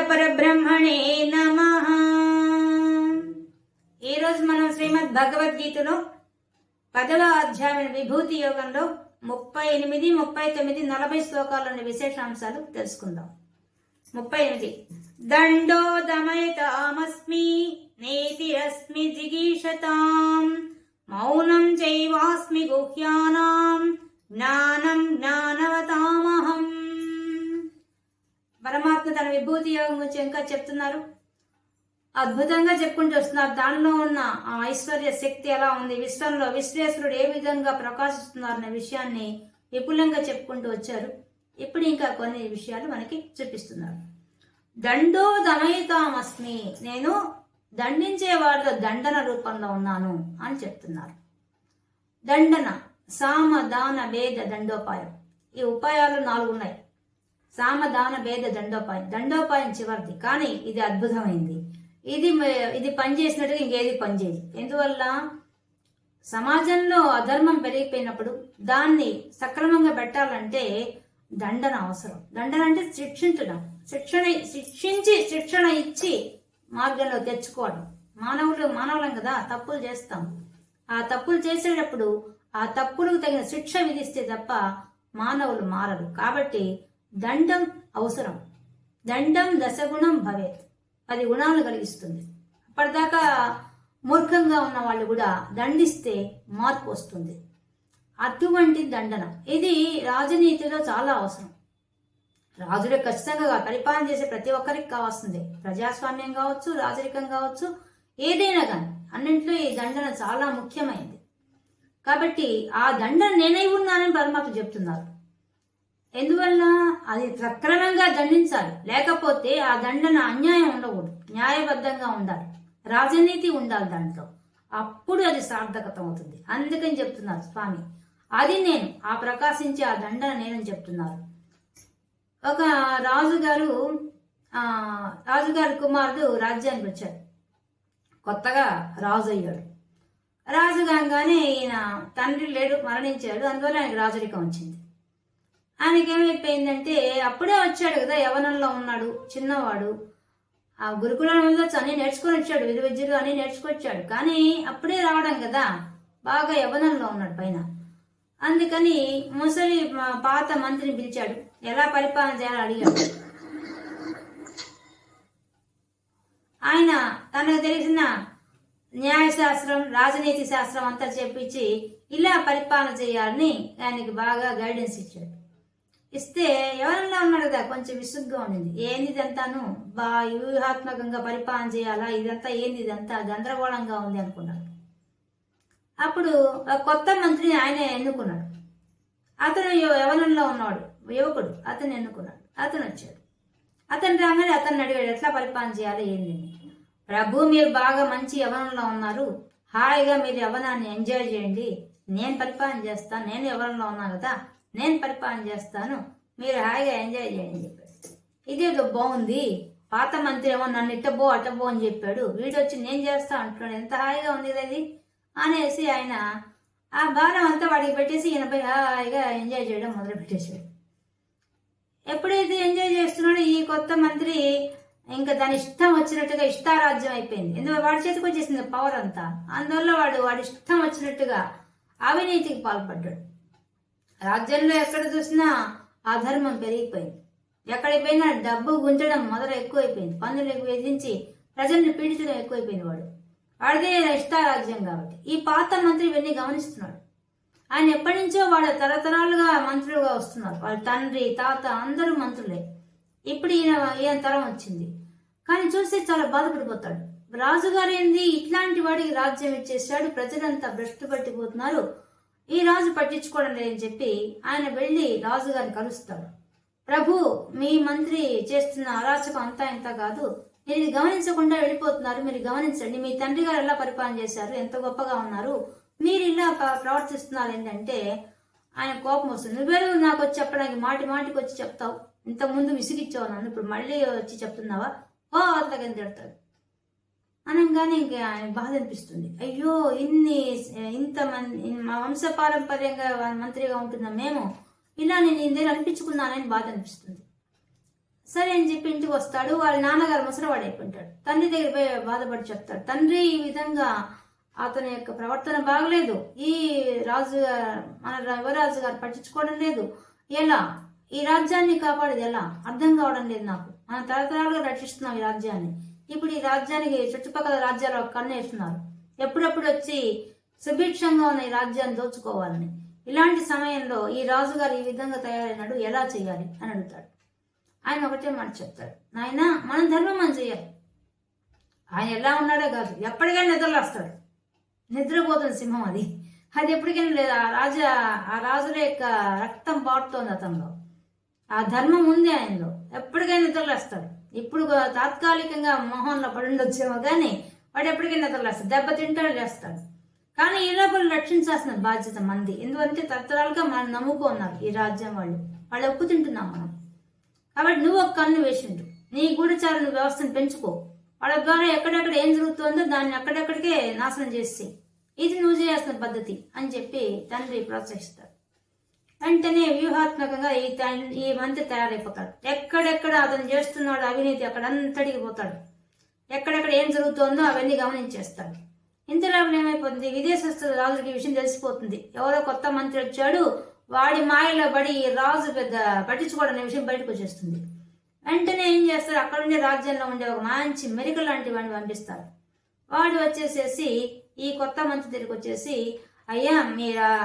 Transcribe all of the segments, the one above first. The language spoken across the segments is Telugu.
పరబ్రహ్మణే నమ. ఈరోజు మనం శ్రీమద్ భగవద్గీతలో పదవ అధ్యాయం విభూతి యోగంలో ముప్పై ఎనిమిది ముప్పై తొమ్మిది నలభై శ్లోకాల్లోని విశేషాంశాలు తెలుసుకుందాం. ముప్పై ఎనిమిది. దండో దమయతామస్మి నేతిరస్మి జిగీషతాం మౌనం చైవాస్మి గుహ్యానాం జ్ఞానం జ్ఞానవతామహం. పరమాత్మ తన విభూతి యోగం గురించి ఇంకా చెప్తున్నారు. అద్భుతంగా చెప్పుకుంటూ వస్తున్నారు. దానిలో ఉన్న ఆ ఐశ్వర్య శక్తి ఎలా ఉంది? విశ్వంలో విశ్వేశ్వరుడు ఏ విధంగా ప్రకాశిస్తున్నారనే విషయాన్ని విపులంగా చెప్పుకుంటూ వచ్చారు. ఇప్పుడు ఇంకా కొన్ని విషయాలు మనకి చూపిస్తున్నారు. దండో దమయితామస్మి నేను దండించే వారిలో దండన రూపంలో ఉన్నాను అని చెప్తున్నారు. దండన సామ దాన వేద దండోపాయం. ఈ ఉపాయాలు నాలుగు ఉన్నాయి. సామదాన భేద దండోపాయం. దండోపాయం చివరిది. కానీ ఇది అద్భుతమైంది. ఇది ఇది పనిచేసినట్టుగా ఇంకేది పనిచేయదు ఎందువల్ల? సమాజంలో అధర్మం పెరిగిపోయినప్పుడు దాన్ని సక్రమంగా పెట్టాలంటే దండన అవసరం. దండన అంటే శిక్షించడం. శిక్షణ శిక్షించి శిక్షణ ఇచ్చి మార్గంలో తెచ్చుకోవడం. మానవులు మానవులం కదా తప్పులు చేస్తాం. ఆ తప్పులు చేసేటప్పుడు ఆ తప్పులకు తగిన శిక్ష విధిస్తే తప్ప మానవులు మారరు. కాబట్టి దండం అవసరం. దండం దశగుణం భవేత్. అది గుణాలు కలిగిస్తుంది. అప్పటిదాకా మూర్ఖంగా ఉన్న వాళ్ళు కూడా దండిస్తే మార్పు వస్తుంది. అటువంటి దండన. ఇది రాజనీతిలో చాలా అవసరం. రాజుడే ఖచ్చితంగా పరిపాలన చేసే ప్రతి ఒక్కరికి కావాల్సిందే. ప్రజాస్వామ్యం కావచ్చు రాజరికం కావచ్చు ఏదైనా కానీ అన్నింటిలో ఈ దండన చాలా ముఖ్యమైనది. కాబట్టి ఆ దండన నేనై ఉన్నానని పరమాత్మ చెప్తున్నారు. ఎందువల్ల అది సక్రమంగా దండించాలి. లేకపోతే ఆ దండన అన్యాయం ఉండకూడదు. న్యాయబద్ధంగా ఉండాలి. రాజనీతి ఉండాలి దాంట్లో. అప్పుడు అది సార్థకత అవుతుంది అందుకని చెప్తున్నారు స్వామి. అది నేను ఆ ప్రకాశించే ఆ దండన నేనని చెప్తున్నారు. ఒక రాజుగారు రాజుగారి కుమారుడు రాజ్యానికి వచ్చాడు కొత్తగా రాజు అయ్యాడు రాజు కాగానే ఈయన తండ్రి లేడు మరణించాడు. అందువల్ల ఆయనకు రాజరికం వచ్చింది. ఆయనకి ఏమైపోయిందంటే అప్పుడే వచ్చాడు కదా యవనంలో ఉన్నాడు చిన్నవాడు. ఆ గురుకులంలో అన్ని నేర్చుకొని వచ్చాడు విధి విద్యలు అన్ని నేర్చుకొచ్చాడు. కానీ అప్పుడే రావడం కదా బాగా యవనంలో ఉన్నాడు పైన. అందుకని ముసలి పాత మంత్రిని పిలిచాడు. ఎలా పరిపాలన చేయాలో అడిగాడు. ఆయన తనకు తెలిసిన న్యాయశాస్త్రం రాజనీతి శాస్త్రం అంతా చెప్పించి ఇలా పరిపాలన చేయాలని ఆయనకి బాగా గైడెన్స్ ఇచ్చాడు. ఇస్తే ఎవరన్నా ఉన్నాడు కదా కొంచెం విసుగ్గా ఉండింది ఏంది ఇదంతాను బా వ్యూహాత్మకంగా పరిపాలన చేయాలా? ఇదంతా ఏంది? ఇదంతా గందరగోళంగా ఉంది అనుకున్నాడు. అప్పుడు కొత్త మంత్రిని ఆయన ఎన్నుకున్నాడు. అతను యవనంలో ఉన్నాడు. యువకుడు. అతను ఎన్నుకున్నాడు. అతను వచ్చాడు. అతను రాగానే అతన్ని అడిగాడు ఎట్లా పరిపాలన చేయాలి? ఏంది? ప్రభు మీరు బాగా మంచి యవనంలో ఉన్నారు. హాయిగా మీరు యవనాన్ని ఎంజాయ్ చేయండి. నేను పరిపాలన చేస్తాను నేను యవనంలో ఉన్నాను కదా. నేను పరిపాలన చేస్తాను. మీరు హాయిగా ఎంజాయ్ చేయండి చెప్పాడు. ఇదేదో బాగుంది. పాత మంత్రి ఏమో నన్ను ఇట్టబో అట్టబో అని చెప్పాడు. వీడొచ్చి నేను చేస్తా అంటున్నాడు. ఎంత హాయిగా ఉంది అది అనేసి ఆయన ఆ భారం అంతా వాడికి పెట్టేసి ఈయనపై హాయిగా ఎంజాయ్ చేయడం మొదలు పెట్టేశాడు ఎప్పుడైతే ఎంజాయ్ చేస్తున్నాడో ఈ కొత్త మంత్రి ఇంకా దాని ఇష్టం వచ్చినట్టుగా ఇష్టారాజ్యం అయిపోయింది. ఎందుకంటే వాడి చేతికి వచ్చేసింది పవర్ అంతా. అందువల్ల వాడు వాడి ఇష్టం వచ్చినట్టుగా అవినీతికి పాల్పడ్డాడు. రాజ్యంలో ఎక్కడ చూసినా అధర్మం పెరిగిపోయింది. ఎక్కడికి పోయినా డబ్బు గుంజడం మొదలు ఎక్కువైపోయింది. పన్నులు విధించి ప్రజల్ని పీడించడం ఎక్కువైపోయింది వాడు. వాడిదే ఇష్టారాజ్యం కాబట్టి. ఈ పాత మంత్రి ఇవన్నీ గమనిస్తున్నాడు. ఆయన ఎప్పటి నుంచో వాడు తరతరాలుగా మంత్రులుగా వస్తున్నారు. వాళ్ళ తండ్రి తాత అందరూ మంత్రులే. ఇప్పుడు ఈయన ఈయన తరం వచ్చింది. కానీ చూస్తే చాలా బాధపడిపోతాడు. రాజుగారు ఏంది? ఇట్లాంటి వాడికి రాజ్యం ఇచ్చేసాడు ప్రజలంతా భ్రష్టు పట్టిపోతున్నారు ఈ రాజు పట్టించుకోవడం లేదని చెప్పి ఆయన వెళ్ళి రాజుగారిని కలుస్తాడు. ప్రభు మీ మంత్రి చేస్తున్న అరాచకం అంతా ఇంత కాదు. మీరు ఇది గమనించకుండా వెళ్ళిపోతున్నారు. మీరు గమనించండి మీ తండ్రి గారు ఎలా పరిపాలన చేశారు? ఎంత గొప్పగా ఉన్నారు? మీరు ఇలా ప్రవర్తిస్తున్నారు ఏంటంటే ఆయన కోపం వస్తుంది. నువ్వేరు నాకు వచ్చి చెప్పడానికి మాటి మాటికి వచ్చి చెప్తావు. ఇంత ముందు విసిగిచ్చావు నన్ను ఇప్పుడు మళ్ళీ వచ్చి చెప్తున్నావా? ఓ అతగని తిడతాడు. అనగానే ఇంకా ఆయన బాధ అనిపిస్తుంది. అయ్యో ఇన్ని ఇంత మంది మా వంశ పారంపర్యంగా మంత్రిగా ఉంటున్న మేము ఇలా నేను ఇందేళ్ళు అనిపించుకున్నానని బాధ అనిపిస్తుంది. సరే అని చెప్పి ఇంటికి వస్తాడు వాళ్ళ నాన్నగారు ముసలివాడు అయిపోయింటాడు. తండ్రి దగ్గర పోయి బాధపడి చెప్తాడు. తండ్రి ఈ విధంగా అతని యొక్క ప్రవర్తన బాగలేదు. ఈ రాజు మన యువరాజు గారు పట్టించుకోవడం లేదు. ఎలా? ఈ రాజ్యాన్ని కాపాడేది ఎలా? అర్థం కావడం లేదు నాకు. మన తరతరాలుగా రక్షిస్తున్నాం ఈ రాజ్యాన్ని. ఇప్పుడు ఈ రాజ్యానికి చుట్టుపక్కల రాజ్యాలు కన్నేస్తున్నారు ఎప్పుడప్పుడు వచ్చి సుభిక్షంగా ఉన్న ఈ రాజ్యాన్ని దోచుకోవాలని. ఇలాంటి సమయంలో ఈ రాజుగారు ఈ విధంగా తయారైనాడు ఎలా చేయాలి అని అడుగుతాడు. ఆయన ఒకటే మాట చెప్తాడు. నాయన మనం ధర్మం మనం చేయాలి ఆయన ఎలా ఉన్నాడో కాదు. ఎప్పటికైనా నిద్రలేస్తాడు. నిద్రపోతుంది సింహం అది. అది ఎప్పటికైనా లేదు. ఆ రాజా ఆ రాజుల యొక్క రక్తం పాడుతోంది అతనిలో. ఆ ధర్మం ఉంది ఆయనలో. ఎప్పటికైనా నిద్రలేస్తాడు. ఇప్పుడు తాత్కాలికంగా మొహంలో పడి ఉండొచ్చేమో కానీ వాడు ఎప్పటికైనా నిద్రలేస్తాడు దెబ్బ తింటాడు చేస్తాడు కానీ ఈ లోపల రక్షించాల్సిన బాధ్యత మంది ఎందుకంటే తరతరాలుగా మనం నమ్ముకున్నారు ఈ రాజ్యం వాళ్ళు. వాళ్ళు ఒప్పు తింటున్నాం మనం. కాబట్టి నువ్వు ఒక కన్ను వేసిండు. నీ గూఢచారణ వ్యవస్థను పెంచుకో. వాళ్ళ ద్వారా ఎక్కడెక్కడ ఏం జరుగుతుందో దాన్ని అక్కడెక్కడికే నాశనం చేసి ఇది నువ్వు చేయాల్సిన పద్ధతి అని చెప్పి తండ్రి ప్రోత్సహిస్తాడు వెంటనే వ్యూహాత్మకంగా ఈ ఈ మంత్రి తయారైపోతాడు. ఎక్కడెక్కడ అతను చేస్తున్నాడు అవినీతి అక్కడంతటికి పోతాడు. ఎక్కడెక్కడ ఏం జరుగుతోందో అవన్నీ గమనించేస్తాడు. ఇంతలో ఏమైపోతుంది? విదేశస్థ రాజుకి ఈ విషయం తెలిసిపోతుంది. ఎవరో కొత్త మంత్రి వచ్చాడు వాడి మాయలో పడి రాజు పెద్ద పట్టించుకోవడం అనే విషయం బయటకు వచ్చేస్తుంది. వెంటనే ఏం చేస్తారు? అక్కడ ఉండే రాజ్యంలో ఉండే ఒక మంచి మెరికల్ లాంటి వాడిని పంపిస్తారు. వాడు వచ్చేసేసి ఈ కొత్త మంత్రి దగ్గరికి వచ్చేసి అయ్యా మీరా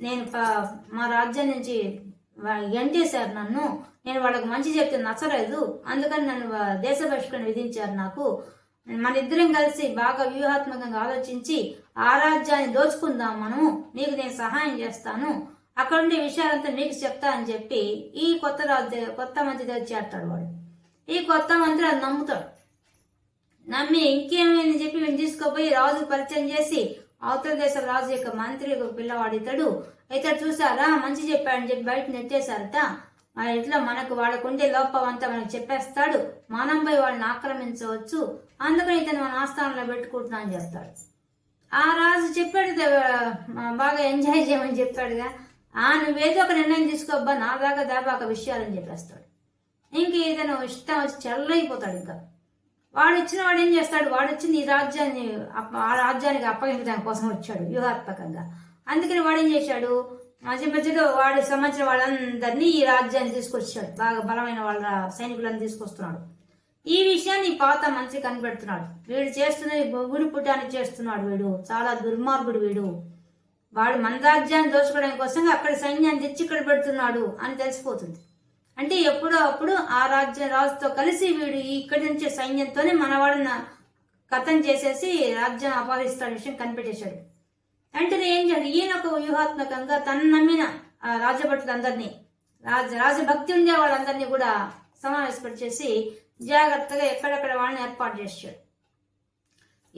నేను ప- మా రాజ్యం నుంచి వా- గంటేశారు నన్ను. నేను వాళ్ళకి మంచి చెప్తే నచ్చలేదు. అందుకని నన్ను దేశ బహిష్కరణ విధించారు నాకు. మన ఇద్దరం కలిసి బాగా వ్యూహాత్మకంగా ఆలోచించి ఆ రాజ్యాన్ని దోచుకుందాం మనము. నీకు నేను సహాయం చేస్తాను. అక్కడ ఉండే విషయాలంతా నీకు చెప్తా అని చెప్పి ఈ కొత్త రాజు కొత్త మంత్రి దగ్గర చేస్తాడు వాడు. ఈ కొత్త మంత్రి అది నమ్ముతాడు. నమ్మి ఇంకేమైంది చెప్పి మేము తీసుకుపోయి రాజు పరిచయం చేసి అవతల దేశం రాజు యొక్క మంత్రి పిల్లవాడు ఇతడు. ఇతడు చూసారా మంచి చెప్పాడని చెప్పి బయట నెట్టేశారట. ఆ ఇట్లా మనకు వాళ్ళకుండే లోపం అంతా మనకు చెప్పేస్తాడు. మనం వాళ్ళని ఆక్రమించవచ్చు. అందుకని ఇతను మన ఆస్థానంలో పెట్టుకుంటున్నా అని చెప్తాడు. ఆ రాజు చెప్పాడు బాగా ఎంజాయ్ చేయమని చెప్పాడుగా. ఆ నువ్వేదో ఒక నిర్ణయం తీసుకోబ్బా నా దాకా దాబాక విషయాలని చెప్పేస్తాడు. ఇంక ఇతను ఇష్టం వచ్చి చల్లైపోతాడు ఇంకా. వాడు ఇచ్చిన వాడు ఏం చేస్తాడు? వాడు వచ్చింది ఈ రాజ్యాన్ని అప్ప- ఆ రాజ్యానికి అప్పగించడానికి కోసం వచ్చాడు వ్యూహాత్మకంగా. అందుకని వాడు ఏం చేశాడు? మధ్య వాడు సంబంధించిన వాళ్ళందరినీ ఈ రాజ్యాన్ని తీసుకొచ్చాడు. బాగా బలమైన వాళ్ళ సైనికులను తీసుకొస్తున్నాడు. ఈ విషయాన్ని పాత మంచి కనిపెడుతున్నాడు. వీడు చేస్తున్నది గుడి పుట్టానికి చేస్తున్నాడు వీడు. చాలా దుర్మార్గుడు వీడు. వాడు మన రాజ్యాన్ని దోచుకోవడం కోసం అక్కడ సైన్యాన్ని తెచ్చి ఇక్కడ పెడుతున్నాడు అని తెలిసిపోతుంది. అంటే ఎప్పుడో అప్పుడు ఆ రాజ్య రాజుతో కలిసి వీడు ఇక్కడి నుంచి సైన్యంతోనే మనవాడిని కథం చేసేసి రాజ్యం అపహరిస్తాడు విషయం కనిపెట్టేశాడు. వెంటనే ఏం చేయాలి ఈయన ఒక వ్యూహాత్మకంగా తను నమ్మిన రాజభటులందరినీ రాజ రాజభక్తి ఉండే వాళ్ళందరినీ కూడా సమావేశపరిచేసి జాగ్రత్తగా ఎక్కడెక్కడ వాళ్ళని ఏర్పాటు చేశాడు.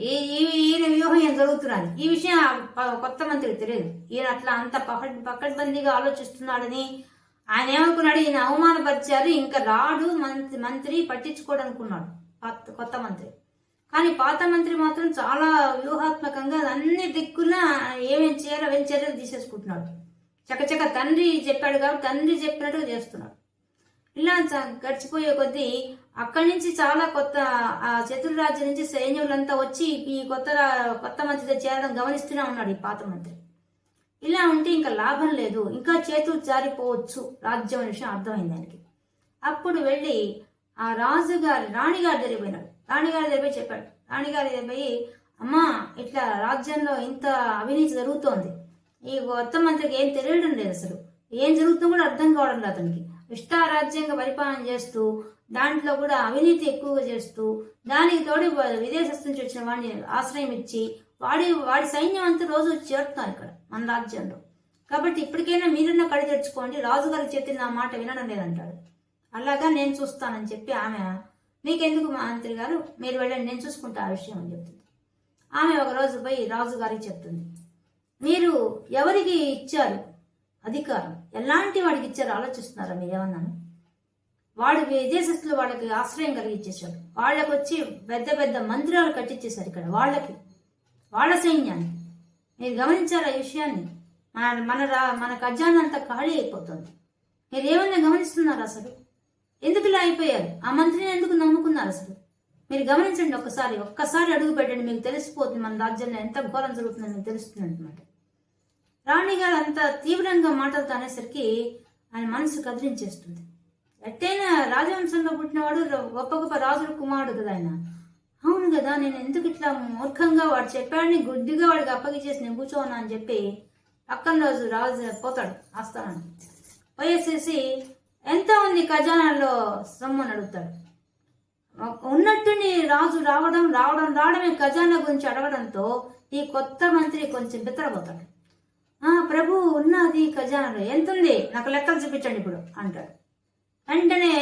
ఈ ఈ- ఈయన వ్యూహం ఏం జరుగుతున్నది? ఈ విషయం కొత్త మంత్రికి తెలియదు. ఈయన అట్లా అంత పకడ్ పకడ్బందీగా ఆలోచిస్తున్నాడని ఆయన ఏమనుకున్నాడు? ఈయన అవమానపరిచారు. ఇంకా రాడు మంత్రి మంత్రి పట్టించుకోడు అనుకున్నాడు పాత- కొత్త మంత్రి. కానీ పాత మంత్రి మాత్రం చాలా వ్యూహాత్మకంగా అన్ని దిక్కున ఏమేం చేయాలో ఏం చర్యలు తీసేసుకుంటున్నాడు. చకచక తండ్రి చెప్పాడు కాబట్టి తండ్రి చెప్పినట్టుగా చేస్తున్నాడు. ఇలా గడిచిపోయే కొద్దీ అక్కడి నుంచి చాలా కొత్త ఆ చతుర్రాజ్యం నుంచి సైన్యులంతా వచ్చి ఈ కొత్త రా- కొత్త మంత్రితో చేరడం గమనిస్తూనే ఉన్నాడు ఈ పాత మంత్రి. ఇలా ఉంటే ఇంకా లాభం లేదు. ఇంకా చేతులు జారిపోవచ్చు. రాజ్యం అనే విషయం అర్థమైంది ఆయనకి అప్పుడు వెళ్ళి ఆ రాజుగారి రాణిగారి దగ్గర పోయినాడు. రాణిగారి దగ్గర పోయి చెప్పాడు. రాణిగారి దగ్గర పోయి అమ్మా ఇట్లా రాజ్యంలో ఇంత అవినీతి జరుగుతోంది. ఈ కొత్త మంత్రికి ఏం తెలియడం లేదు అసలు. ఏం జరుగుతుందో కూడా అర్థం కావడం లేదు అతనికి. ఇష్టారాజ్యంగా పరిపాలన చేస్తూ దాంట్లో కూడా అవినీతి ఎక్కువగా చేస్తూ దానికి తోడు విదేశస్తు నుంచి వచ్చిన వాడిని ఆశ్రయం ఇచ్చి వాడి వాడి సైన్యం అంతా రోజు వచ్చి చేరుతున్నారు ఇక్కడ మన రాజ్యంలో కాబట్టి ఇప్పటికైనా మీరున్న కడి తెచ్చుకోండి రాజుగారికి చెప్పిన నా మాట వినడం లేదంటాడు. అలాగా నేను చూస్తానని చెప్పి ఆమె మీకెందుకు మంత్రి గారు? మీరు వెళ్ళండి నేను చూసుకుంటా ఆ విషయం అని చెప్తుంది. ఆమె ఒక రోజు పోయి రాజుగారికి చెప్తుంది. మీరు ఎవరికి ఇచ్చారు అధికారం? ఎలాంటి వాడికి ఇచ్చారు? ఆలోచిస్తున్నారా మీరు ఏమన్నాను? వాడు విదేశస్తులు వాళ్ళకి ఆశ్రయం కలిగించేశాడు. వాళ్ళకి వచ్చి పెద్ద పెద్ద మందిరాలు కట్టించేశారు ఇక్కడ వాళ్ళకి. వాళ్ళ సైన్యాన్ని. మీరు గమనించారా ఈ విషయాన్ని? మన మన రా మన ఖజానా అంతా ఖాళీ అయిపోతుంది. మీరు ఏమైనా గమనిస్తున్నారు అసలు? ఎందుకు ఇలా అయిపోయారు? ఆ మంత్రిని ఎందుకు నమ్ముకున్నారు అసలు? మీరు గమనించండి ఒక్కసారి ఒక్కసారి అడుగు పెట్టండి మీకు తెలిసిపోతుంది మన రాజ్యంలో ఎంత ఘోరం జరుగుతుందో మీకు తెలుస్తుంది అనమాట రాణి గారు అంత తీవ్రంగా మాటలతో అనేసరికి ఆయన మనసు కదిలించేస్తుంది. ఎట్టైనా రాజవంశంలో పుట్టినవాడు గొప్ప గొప్ప రాజుల కుమారుడు కదా ఆయన. కదా నేను ఎందుకు ఇట్లా మూర్ఖంగా వాడు చెప్పాడని గుడ్డిగా వాడికి అప్పగించేసి నేను కూర్చోను అని చెప్పి పక్కన రోజు రాజు పోతాడు ఆస్థానానికి. పోయేసేసి ఎంత ఉంది ఖజానాలో సొమ్ము అని అడుగుతాడు? ఉన్నట్టుని రాజు రావడం రావడం రావడమే ఖజానా గురించి అడగడంతో ఈ కొత్త మంత్రి కొంచెం బిత్తరపోతాడు. ప్రభు ఉన్నది ఖజానాలో. ఎంత ఉంది నాకు లెక్కలు చూపించండి ఇప్పుడు అంటాడు. వెంటనే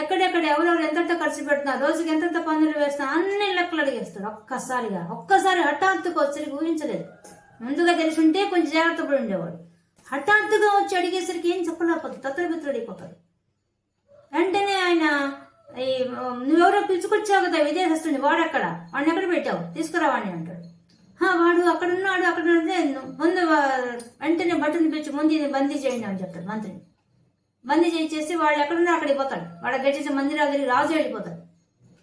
ఎక్కడెక్కడ ఎవరెవరు ఎంతెంత ఖర్చు పెడుతున్నా రోజుకి ఎంతెంత పన్నులు వేస్తున్నా అన్ని లెక్కలు అడిగేస్తాడు ఒక్కసారిగా ఒక్కసారి హఠాత్తుగా వచ్చరికి ఊహించలేదు. ముందుగా తెలిసి ఉంటే కొంచెం జాగ్రత్త పడి ఉండేవాడు. హఠాత్తుగా వచ్చి అడిగేసరికి ఏం చెప్పలేకపోతుంది తత్తరబిత్తడిపోతాడు వెంటనే ఆయన ఈ నువ్వెవరో పిలుచుకొచ్చావు కదా విదేశస్తుని ఎక్కడ వాడిని ఎక్కడ పెట్టావు? తీసుకురావాడిని అంటాడు. వాడు అక్కడ ఉన్నాడు అక్కడ ఉంటే ముందు వెంటనే బట్టను పిలిచి ముందు బందీ చేయండి అని చెప్తాడు మంత్రిని. మంది చేసేసి వాళ్ళు ఎక్కడున్నా అక్కడికి పోతాడు. వాడు గడిచేసి మందిరా దగ్గరికి రాజు వెళ్ళిపోతాడు.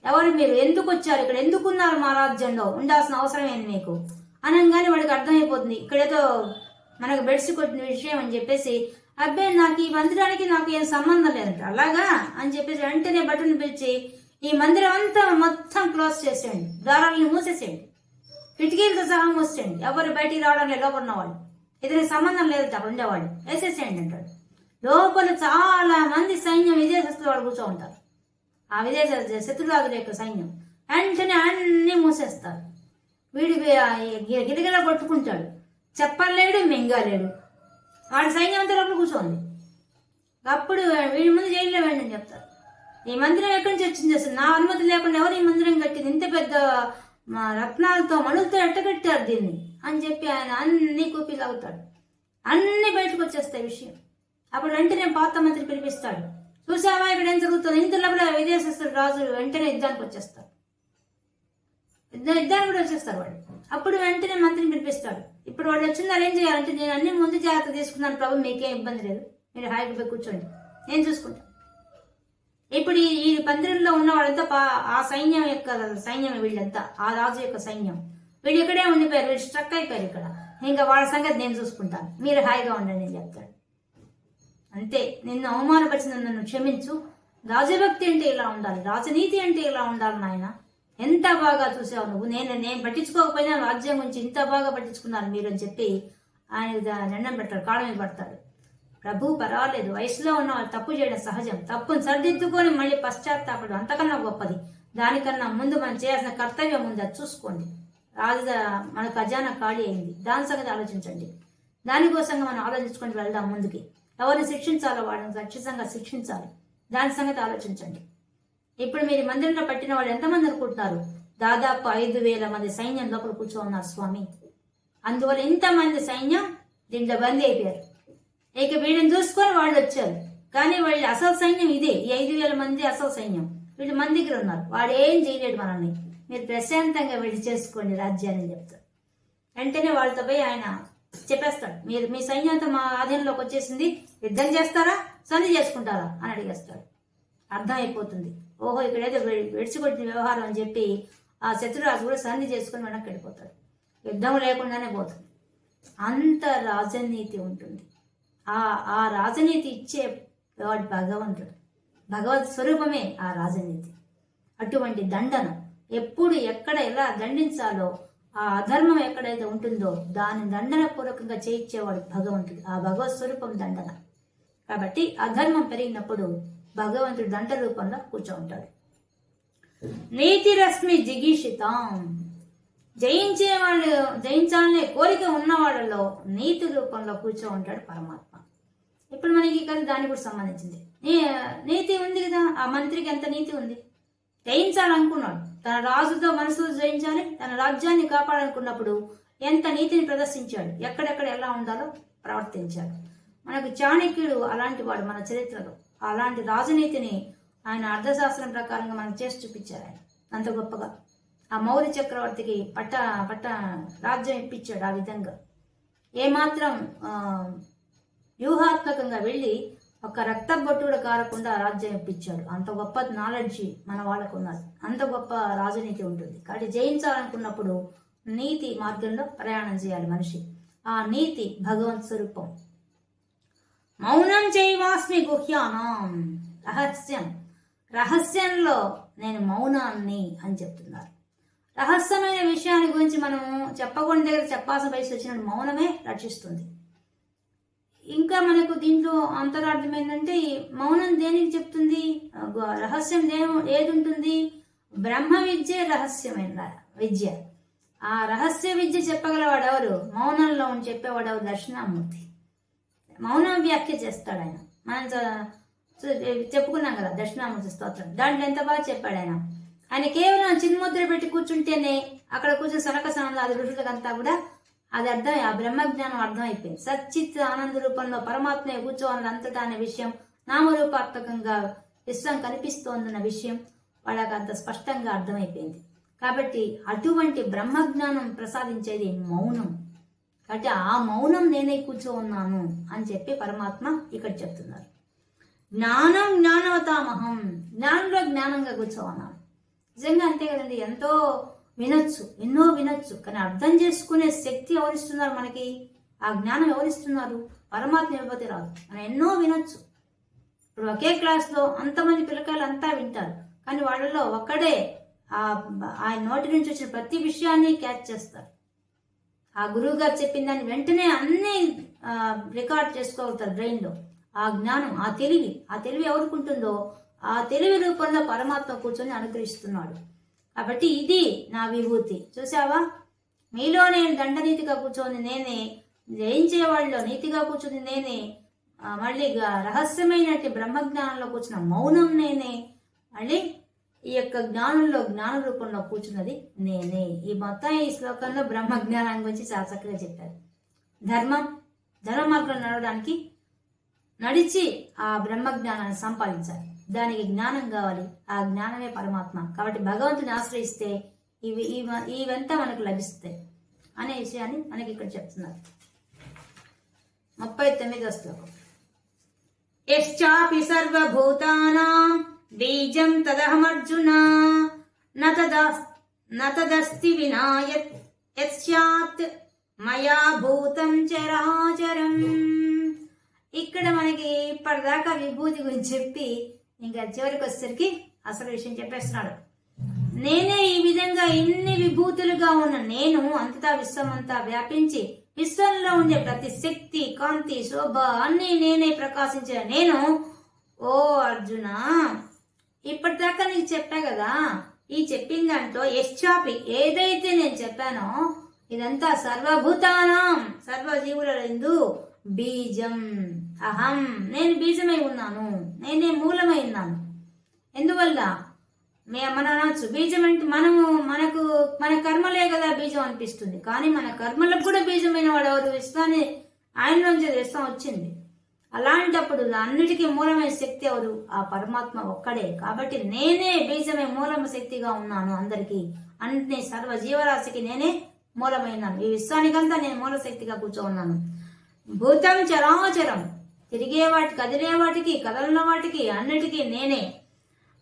ఎవరు మీరు? ఎందుకు వచ్చారు ఇక్కడ? ఎందుకున్నారు మా రాజ్యంలో? ఉండాల్సిన అవసరం ఏంది మీకు? అనగానే వాడికి అర్థమైపోతుంది. ఇక్కడేదో మనకు బెడ్స్ కొట్టిన విషయం అని చెప్పేసి అబ్బాయి నాకు ఈ మందిరానికి నాకు ఏం సంబంధం లేదంట. అలాగా? అని చెప్పేసి వెంటనే బట్టను పిలిచి ఈ మందిరం అంతా మొత్తం క్లోజ్ చేసేయండి. ద్వారాలను మూసేసేయండి. కిటికీలతో సహా మూసేయండి. ఎవరు బయటికి రావడం లేదు లోపల ఉన్నవాళ్ళు. ఇతనికి సంబంధం లేదు ఉండేవాళ్ళు. వేసేసేయండి అంటాడు. లోపల చాలా మంది సైన్యం విదేశస్తులు వాళ్ళు కూర్చో ఉంటారు. ఆ విదేశ శత్రురాజుల యొక్క సైన్యం. వెంటనే అన్ని మూసేస్తారు. వీడి గి- కొట్టుకుంటాడు. చెప్పలేడు మింగలేడు. వాడి సైన్యం అంతా లోపల కూర్చోండి అప్పుడు వీడి ముందు జైల్లో వేయండి అని చెప్తారు ఈ మందిరం ఎక్కడి నుంచి వచ్చింది అసలు? నా అనుమతి లేకుండా ఎవరు ఈ మందిరం కట్టింది? ఇంత పెద్ద మా రత్నాలతో మణులతో ఎట్టగట్టారు దీన్ని? అని చెప్పి ఆయన అన్ని కూపీలు అవుతాడు అన్ని బయటకు వచ్చేస్తాయి విషయం. అప్పుడు వెంటనే పాత మంత్రి పిలిపిస్తాడు. చూసావా ఇక్కడ ఏం జరుగుతుంది? ఇంతలోపల విదేశస్తుడు రాజులు వెంటనే యుద్ధానికి వచ్చేస్తారు యుద్ధానికి కూడా వచ్చేస్తారు వాళ్ళు అప్పుడు వెంటనే మంత్రిని పిలిపిస్తాడు. ఇప్పుడు వాళ్ళు వచ్చిందారు ఏం చేయాలంటే నేను అన్ని ముందు జాగ్రత్త తీసుకున్నాను ప్రభు మీకేం ఇబ్బంది లేదు. మీరు హాయిగా పోయి కూర్చోండి. నేను చూసుకుంటాను ఇప్పుడు ఈ పందిరంలో ఉన్న వాళ్ళంతా పా- ఆ సైన్యం యొక్క సైన్యం వీళ్ళంతా ఆ రాజు యొక్క సైన్యం. వీళ్ళు ఇక్కడే ఉండిపోయారు. వీళ్ళు స్ట్రక్ అయిపోయారు ఇక్కడ. ఇంకా వాళ్ళ సంగతి నేను చూసుకుంటాను. మీరు హాయిగా ఉండండి అని చెప్తాడు. అంతే నిన్ను అవమానపరిచిన నన్ను క్షమించు. రాజభక్తి అంటే ఇలా ఉండాలి? రాజనీతి అంటే ఇలా ఉండాలి నాయన? ఎంత బాగా చూసావు నువ్వు? నేను నేను పట్టించుకోకపోయినా రాజ్యం గురించి ఇంత బాగా పట్టించుకున్నాను మీరు అని చెప్పి ఆయన ద- దండం పెడతాడు కాళ్ళ మీద పడతాడు. ప్రభు పర్వాలేదు వయసులో ఉన్న వాళ్ళు తప్పు చేయడం సహజం. తప్పును సరిదిద్దుకొని మళ్ళీ పశ్చాత్తాపడం. అంతకన్నా గొప్పది. దానికన్నా ముందు మనం చేయాల్సిన కర్తవ్యం ఉంది అది చూసుకోండి. రాజు మన ఖజానా ఖాళీ అయింది. దాని సంగతి ఆలోచించండి. దానికోసంగా మనం ఆలోచించుకొని వెళ్దాం ముందుకి. ఎవరిని శిక్షించాలో వాళ్ళని ఖచ్చితంగా శిక్షించాలి. దాని సంగతి ఆలోచించండి. ఇప్పుడు మీరు మందిరంలో పట్టిన వాళ్ళు ఎంతమంది అనుకుంటున్నారు? దాదాపు ఐదు వేల మంది సైన్యం లోపల కూర్చో ఉన్నారు స్వామి. అందువల్ల ఇంతమంది సైన్యం దీంట్లో బందీ అయిపోయారు. ఇక వీళ్ళని చూసుకొని వాళ్ళు వచ్చారు. కానీ వాళ్ళ అసలు సైన్యం ఇదే. ఈ ఐదు వేల మంది అసలు సైన్యం. వీళ్ళు మన దగ్గర ఉన్నారు. వాడు ఏం చేయలేడు మనల్ని. మీరు ప్రశాంతంగా వెళ్ళి చేసుకోండి రాజ్యాన్ని చెప్తారు. వెంటనే వాళ్ళతో పోయి ఆయన చెప్పేస్తాడు మీరు మీ సైన్యంతో మా ఆధీనంలోకి వచ్చేసింది యుద్ధం చేస్తారా సంధి చేసుకుంటారా అని అడిగేస్తాడు. అర్థమైపోతుంది. ఓహో ఇక్కడైతే విడిచిపెట్టిన వ్యవహారం అని చెప్పి ఆ శత్రురాజు కూడా సంధి చేసుకుని వెనక్కి వెళ్ళిపోతాడు. యుద్ధం లేకుండానే పోతుంది. అంత రాజనీతి ఉంటుంది. ఆ ఆ రాజనీతి ఇచ్చే వాడు భగవంతుడు. భగవత్ స్వరూపమే ఆ రాజనీతి. అటువంటి దండన ఎప్పుడు ఎక్కడ ఎలా దండించాలో ఆ అధర్మం ఎక్కడైతే ఉంటుందో దాని దండన పూర్వకంగా చేయించేవాడు భగవంతుడు ఆ భగవత్ స్వరూపం దండన. కాబట్టి అధర్మం పెరిగినప్పుడు భగవంతుడు దండ రూపంలో కూర్చోంటాడు. నీతి రశ్మి జిగీషితాం. జయించే వాళ్ళు జయించాలనే కోరిక ఉన్న వాళ్ళలో నీతి రూపంలో కూర్చో ఉంటాడు పరమాత్మ. ఇప్పుడు మనకి కదా దానికి కూడా సంబంధించింది. నీ- నీతి ఉంది కదా? ఆ మంత్రికి ఎంత నీతి ఉంది? జయించాలనుకున్నాడు. తన రాజుతో మనసులో జయించాలి తన రాజ్యాన్ని కాపాడాలనుకున్నప్పుడు ఎంత నీతిని ప్రదర్శించాడు ఎక్కడెక్కడ ఎలా ఉండాలో ప్రవర్తించాడు. మనకు చాణక్యుడు అలాంటి వాడు మన చరిత్రలో. అలాంటి రాజనీతిని ఆయన అర్థశాస్త్రం ప్రకారంగా మనకు చేసి చూపించారు ఆయన. అంత గొప్పగా. ఆ మౌర్య చక్రవర్తికి పట్ట పట్ట రాజ్యం ఇప్పించాడు ఆ విధంగా. ఏమాత్రం వ్యూహాత్మకంగా వెళ్ళి ఒక రక్త బొట్టు కూడా కారకుండా రాజ్యం ఇప్పించాడు. అంత గొప్ప నాలెడ్జ్ మన వాళ్ళకు ఉన్నది. అంత గొప్ప రాజనీతి ఉంటుంది. కాబట్టి జయించాలనుకున్నప్పుడు నీతి మార్గంలో ప్రయాణం చేయాలి మనిషి. ఆ నీతి భగవంత్ స్వరూపం. మౌనం చేయవాస్మి గుహ్యానం. రహస్యం. రహస్యంలో నేను మౌనాన్ని అని చెప్తున్నారు. రహస్యమైన విషయాన్ని గురించి మనము చెప్పకుండా దగ్గర చెప్పాల్సిన వయసు వచ్చినప్పుడు మౌనమే రక్షిస్తుంది. ఇంకా మనకు దీంట్లో అంతరార్థం ఏంటంటే మౌనం దేనికి చెప్తుంది? రహస్యం దే ఏది ఉంటుంది బ్రహ్మ విద్య రహస్యమైన విద్య. ఆ రహస్య విద్య చెప్పగలవాడు ఎవరు? మౌనంలో ఉండి చెప్పేవాడు ఎవరు? దక్షిణామూర్తి. మౌనం వ్యాఖ్య చేస్తాడు ఆయన. మనం చెప్పుకున్నాం కదా దక్షిణామూర్తి స్తోత్రం. దాంట్లో ఎంత బాగా చెప్పాడు ఆయన. ఆయన కేవలం చిన్ముద్ర పెట్టి కూర్చుంటేనే అక్కడ కూర్చొని సనక సనంద అది ఋషులకంతా కూడా అది అర్థం ఆ బ్రహ్మజ్ఞానం అర్థమైపోయింది. సచ్చిత్ ఆనంద రూపంలో పరమాత్మ కూర్చోవాలని అంతటా అనే విషయం నామరూపాత్మకంగా విశ్వం కనిపిస్తోందన్న విషయం వాళ్ళకి అంత స్పష్టంగా అర్థమైపోయింది. కాబట్టి అటువంటి బ్రహ్మజ్ఞానం ప్రసాదించేది మౌనం. కాబట్టి ఆ మౌనం నేనే కూర్చో ఉన్నాను అని చెప్పి పరమాత్మ ఇక్కడ చెప్తున్నారు. జ్ఞానం జ్ఞానవతామహం. జ్ఞానంలో జ్ఞానంగా కూర్చోన్నాను నిజంగా అంతే కదండి. ఎంతో వినొచ్చు ఎన్నో వినొచ్చు కానీ అర్థం చేసుకునే శక్తి ఎవరిస్తున్నారు మనకి? ఆ జ్ఞానం ఎవరిస్తున్నారు? పరమాత్మ ఇవ్వతే రాదు. మనం ఎన్నో వినొచ్చు. ఇప్పుడు ఒకే క్లాస్లో అంతమంది పిల్లకాయలు అంతా వింటారు. కానీ వాళ్ళలో ఒక్కడే ఆ నోటి నుంచి వచ్చిన ప్రతి విషయాన్ని క్యాచ్ చేస్తారు. ఆ గురువు గారు చెప్పిన దాన్ని వెంటనే అన్నీ రికార్డ్ చేసుకోగలుగుతారు బ్రెయిన్లో. ఆ జ్ఞానం ఆ తెలివి ఆ తెలివి ఎవరికి ఉంటుందో ఆ తెలివి రూపంలో పరమాత్మ కూర్చొని అనుగ్రహిస్తున్నాడు. కాబట్టి ఇది నా విభూతి. చూసావా మీలో నేను దండనీతిగా కూర్చొని నేనే జయించే వాళ్ళలో నీతిగా కూర్చుని నేనే మళ్ళీ రహస్యమైనటువంటి బ్రహ్మజ్ఞానంలో కూర్చున్న మౌనం నేనే మళ్ళీ ఈ యొక్క జ్ఞానంలో జ్ఞాన రూపంలో కూర్చున్నది నేనే. ఈ మొత్తం ఈ శ్లోకంలో బ్రహ్మ జ్ఞానం గురించి చాలా చక్కగా చెప్పారు. ధర్మం ధర్మ మార్గంలో నడవడానికి నడిచి ఆ బ్రహ్మ జ్ఞానాన్ని సంపాదించాలి. దానికి జ్ఞానం కావాలి. ఆ జ్ఞానమే పరమాత్మ. కాబట్టి భగవంతుని ఆశ్రయిస్తే ఇవి ఇవ- ఇవంతా మనకు లభిస్తాయి అనే విషయాన్ని మనకి ఇక్కడ చెప్తున్నారు. ముప్పై తొమ్మిదో శ్లోకం. యశ్చాపి సర్వభూతానాం బీజం తదహమర్జున న వినాయత్ న తదస్తి యత్ యత్ మయా భూతం చరాచరం ఇక్కడ మనకి ఇప్పటిదాకా విభూతి గురించి చెప్పి ఇంకా చివరికి వచ్చేసరికి అసలు విషయం చెప్పేస్తున్నాడు. నేనే ఈ విధంగా ఇన్ని విభూతులుగా ఉన్న నేను అంతటా విశ్వమంతా వ్యాపించి విశ్వంలో ఉండే ప్రతి శక్తి కాంతి శోభ అన్ని నేనే ప్రకాశించిన నేను. ఓ అర్జున ఇప్పటిదాకా నీకు చెప్పా కదా ఈ చెప్పిన దాంట్లో యశ్చాపి ఏదైతే నేను చెప్పానో ఇదంతా సర్వభూతానం సర్వజీవుల ఎందు బీజం. అహం. నేను బీజమై ఉన్నాను. నేనే మూలమై ఉన్నాను. ఎందువల్ల? మే మనం అనొచ్చు బీజం అంటే మనము మనకు మన కర్మలే కదా బీజం అనిపిస్తుంది. కానీ మన కర్మలకు కూడా బీజమైన వాడు ఎవరు? విశ్వాన్ని ఆయన నుంచి విశ్వం వచ్చింది. అలాంటప్పుడు అన్నిటికీ మూలమైన శక్తి ఎవరు? ఆ పరమాత్మ ఒక్కడే. కాబట్టి నేనే బీజమే మూలమ శక్తిగా ఉన్నాను అందరికీ. అన్ని సర్వ జీవరాశికి నేనే మూలమైనాను. ఈ విశ్వానికంతా నేను మూల శక్తిగా కూర్చో ఉన్నాను. భూతం చరాచరం తిరిగే వాటి కదిలే వాటికి కదలిన వాటికి అన్నిటికీ నేనే.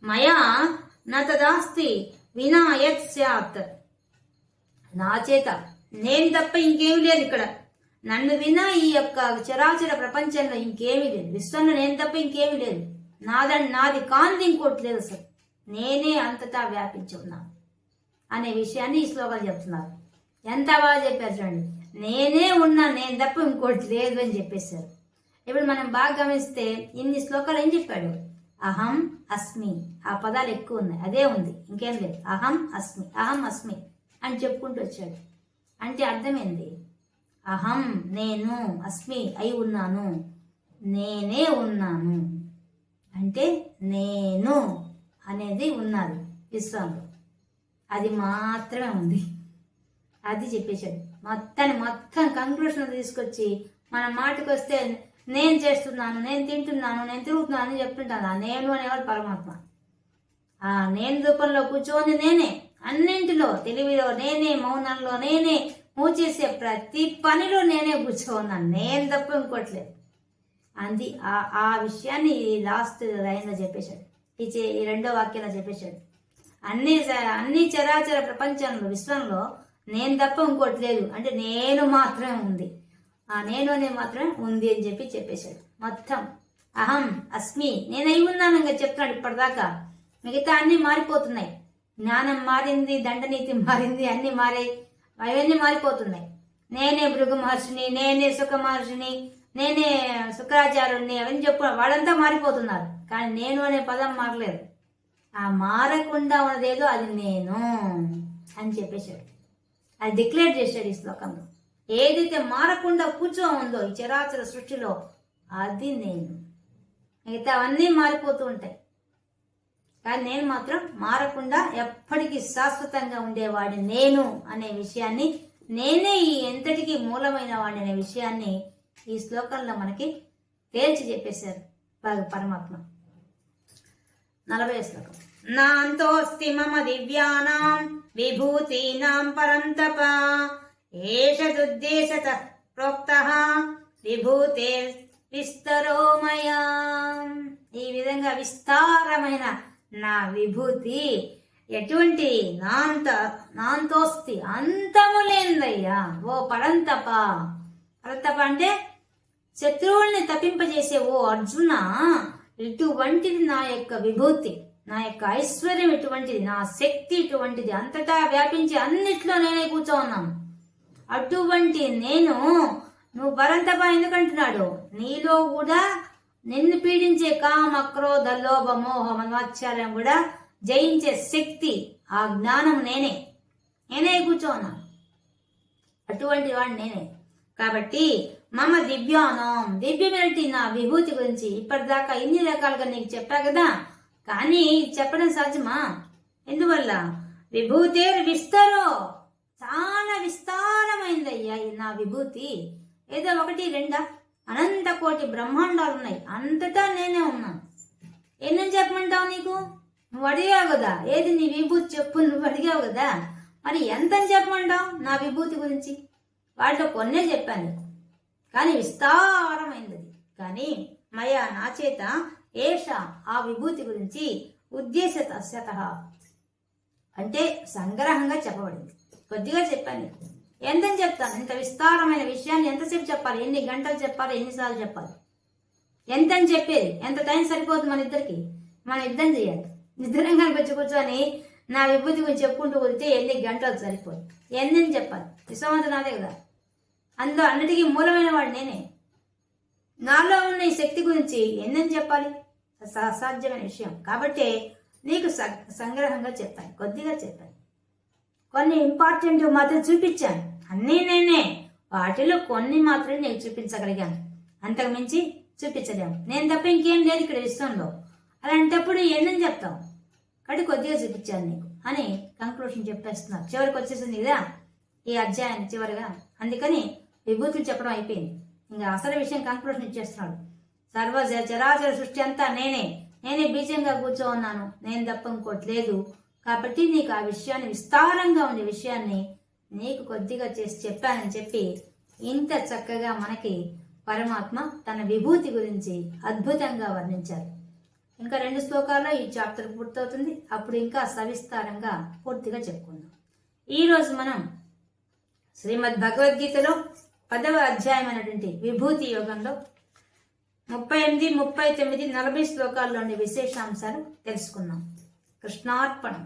మయా నతదాస్తి వినా యత్ స్యాత్. నా చేత నేను తప్ప ఇంకేమీ లేదు ఇక్కడ. నన్ను వినా ఈ యొక్క చరాచర ప్రపంచంలో ఇంకేమీ లేదు. విశ్వంలో నేను తప్ప ఇంకేమీ లేదు. నాదండి నాది కానిది ఇంకోటి లేదు అసలు నేనే అంతటా వ్యాపించి ఉన్నాను అనే విషయాన్ని ఈ శ్లోకాలు చెప్తున్నారు. ఎంత బాగా చెప్పారు చూడండి. నేనే ఉన్నా నేను తప్ప ఇంకోటి లేదు అని చెప్పేశారు. ఇప్పుడు మనం బాగా గమనిస్తే ఇన్ని శ్లోకాలు ఏం చెప్పాడు? అహం అస్మి. ఆ పదాలు ఎక్కువ ఉన్నాయి. అదే ఉంది. ఇంకేం లేదు. అహం అస్మి. అహం అస్మి అని చెప్పుకుంటూ వచ్చాడు. అంటే అర్థమైంది. అహం నేను అస్మి అయి ఉన్నాను. నేనే ఉన్నాను. అంటే నేను అనేది ఉన్నది విశ్వంలో. అది మాత్రమే ఉంది. అది చెప్పేశాడు. మొత్తాన్ని మొత్తం కంక్లూషన్ తీసుకొచ్చి మన మాటకు వస్తే నేను చేస్తున్నాను నేను తింటున్నాను నేను తిరుగుతున్నాను అని చెప్తుంటాను ఆ నేను అనేవాడు పరమాత్మ. ఆ నేను రూపంలో కూర్చోని నేనే అన్నింటిలో తెలివిలో నేనే మౌనంలో నేనే నువ్వు చేసే ప్రతి పనిలో నేనే కూర్చోన్నాను నేను తప్ప ఇంకోట్లేదు అంది. ఆ ఆ విషయాన్ని లాస్ట్ లైన్లో చెప్పేశాడు. ఈ చే- ఈ రెండో వాక్యంలో చెప్పేశాడు. అన్ని అన్ని చరాచర ప్రపంచంలో విశ్వంలో నేను తప్ప ఇంకోటి లేదు. అంటే నేను మాత్రమే ఉంది. ఆ నేను అనేది మాత్రమే ఉంది అని చెప్పి చెప్పేశాడు. మొత్తం. అహం అస్మి. నేను అయి ఉన్నాను ఇంకా చెప్తున్నాడు ఇప్పటిదాకా. మిగతా అన్నీ మారిపోతున్నాయి. జ్ఞానం మారింది దండనీతి మారింది అన్నీ మారాయి. అవన్నీ మారిపోతున్నాయి. నేనే భృగు మహర్షిని నేనే సుఖ మహర్షిని నేనే శుక్రాచార్యుడిని అవన్నీ చెప్పు వాళ్ళంతా మారిపోతున్నారు. కానీ నేను అనే పదం మారలేదు. ఆ మారకుండా ఉన్నదేదో అది నేను అని చెప్పేశాడు. అది డిక్లేర్ చేశాడు ఈ శ్లోకంలో. ఏదైతే మారకుండా కూర్చో ఉందో ఈ చరాచర సృష్టిలో అది నేను. మిగతా అవన్నీ మారిపోతూ ఉంటాయి. కానీ నేను మాత్రం మారకుండా ఎప్పటికీ శాశ్వతంగా ఉండేవాడిని నేను అనే విషయాన్ని నేనే ఈ ఎంతటికి మూలమైన వాడిని అనే విషయాన్ని ఈ శ్లోకంలో మనకి తేల్చి చెప్పేశారు పరమాత్మ. నలభై శ్లోకం. నాంతోస్తి మమ దివ్యానాం విభూతీనాం పరం తప ఏషదుద్దేశత ప్రోక్త విభూతే విస్తరోమయా ఈ విధంగా విస్తారమైన నా విభూతి ఎటువంటి నాంత నాంతోస్తి అంతము లేనిదయ్యా. ఓ పరంతప. పరంతప అంటే శత్రువుల్ని తప్పింపజేసే ఓ అర్జున ఇటువంటిది నా యొక్క విభూతి. నా యొక్క ఐశ్వర్యం ఇటువంటిది నా శక్తి ఇటువంటిది అంతటా వ్యాపించి అన్నిట్లో నేనే కూర్చో ఉన్నాను అటువంటి నేను నువ్వు పరంతప ఎందుకంటున్నాడు? నీలో కూడా నిన్ను పీడించే కామ క్రోధ లోభ మోహ మన్వాచార్యం కూడా జయించే శక్తి ఆ జ్ఞానం నేనే. నేనే కూర్చో ఉన్నాను అటువంటి వాడు నేనే. కాబట్టి మమ దివ్యానం. దివ్యమిరటి నా విభూతి గురించి? ఇప్పటిదాకా ఇన్ని రకాలుగా నీకు చెప్పా కదా. కానీ చెప్పడం సాధ్యమా ఎందువల్ల? విభూతే విస్తరో. చాలా విస్తారమైందయ్యా ఈ నా విభూతి. ఏదో ఒకటి రెండా? అనంత కోటి బ్రహ్మాండాలు ఉన్నాయి అంతటా నేనే ఉన్నాను. ఎన్ని చెప్పమంటావు నీకు? నువ్వు అడిగావు కదా. ఏది నీ విభూతి చెప్పు నువ్వు అడిగావు కదా. మరి ఎంత అని చెప్పమంటావు నా విభూతి గురించి? వాటిలో కొన్నే చెప్పాను. కానీ విస్తారమైంది. కానీ మయా నా చేత ఏష ఆ విభూతి గురించి ఉద్దేశత అంటే సంగ్రహంగా చెప్పబడింది. కొద్దిగా చెప్పాను ఎంతని చెప్తాను? ఇంత విస్తారమైన విషయాన్ని ఎంతసేపు చెప్పాలి? ఎన్ని గంటలు చెప్పాలి? ఎన్నిసార్లు చెప్పాలి? ఎంతని చెప్పేది? ఎంత టైం సరిపోతుంది మన ఇద్దరికి? మన ఇద్దరం చేయాలి. ఇద్దరం కనుక వచ్చి కూర్చొని నా విభూతి గురించి చెప్పుకుంటూ కూర్చే ఎన్ని గంటలు సరిపోదు ఎన్ని చెప్పాలి? విశ్వమంతనాదే కదా. అందులో అన్నిటికీ మూలమైన వాడు నేనే. నాలో ఉన్న ఈ శక్తి గురించి ఎన్నని చెప్పాలి? అసాధ్యమైన విషయం. కాబట్టి నీకు సంగ్రహంగా చెప్పాను కొద్దిగా చెప్పాను కొన్ని ఇంపార్టెంట్ మాత్రం చూపించాను. అన్నీ నేనే. వాటిలో కొన్ని మాత్రమే నేను చూపించగలిగాను. అంతకు మించి చూపించలేము. నేను తప్ప ఇంకేం లేదు ఇక్కడ విశ్వంలో. అలాంటప్పుడు ఎన్నని చెప్తావు కాబట్టి కొద్దిగా చూపించాను నీకు. అని కంక్లూషన్ చెప్పేస్తున్నారు. చివరికి వచ్చేసింది కదా ఈ అధ్యాయాన్ని చివరిగా. అందుకని విభూతులు చెప్పడం అయిపోయింది. ఇంకా అసలు విషయం కంక్లూషన్ ఇచ్చేస్తున్నాడు. సర్వ చరాచర సృష్టి అంతా నేనే. నేనే బీజంగా కూర్చో ఉన్నాను నేను తప్ప ఇంకోటి లేదు. కాబట్టి నీకు ఆ విషయాన్ని విస్తారంగా ఉండే విషయాన్ని నీకు కొద్దిగా చేసి చెప్పానని చెప్పి ఇంత చక్కగా మనకి పరమాత్మ తన విభూతి గురించి అద్భుతంగా వర్ణించారు. ఇంకా రెండు శ్లోకాల్లో ఈ చాప్టర్ పూర్తవుతుంది. అప్పుడు ఇంకా సవిస్తారంగా పూర్తిగా చెప్పుకుందాం. ఈరోజు మనం శ్రీమద్ భగవద్గీతలో పదవ అధ్యాయం అయినటువంటి విభూతి యోగంలో ముప్పై ఎనిమిది ముప్పై తొమ్మిది నలభై శ్లోకాల్లోని విశేషాంశాలు తెలుసుకున్నాం కృష్ణార్పణం.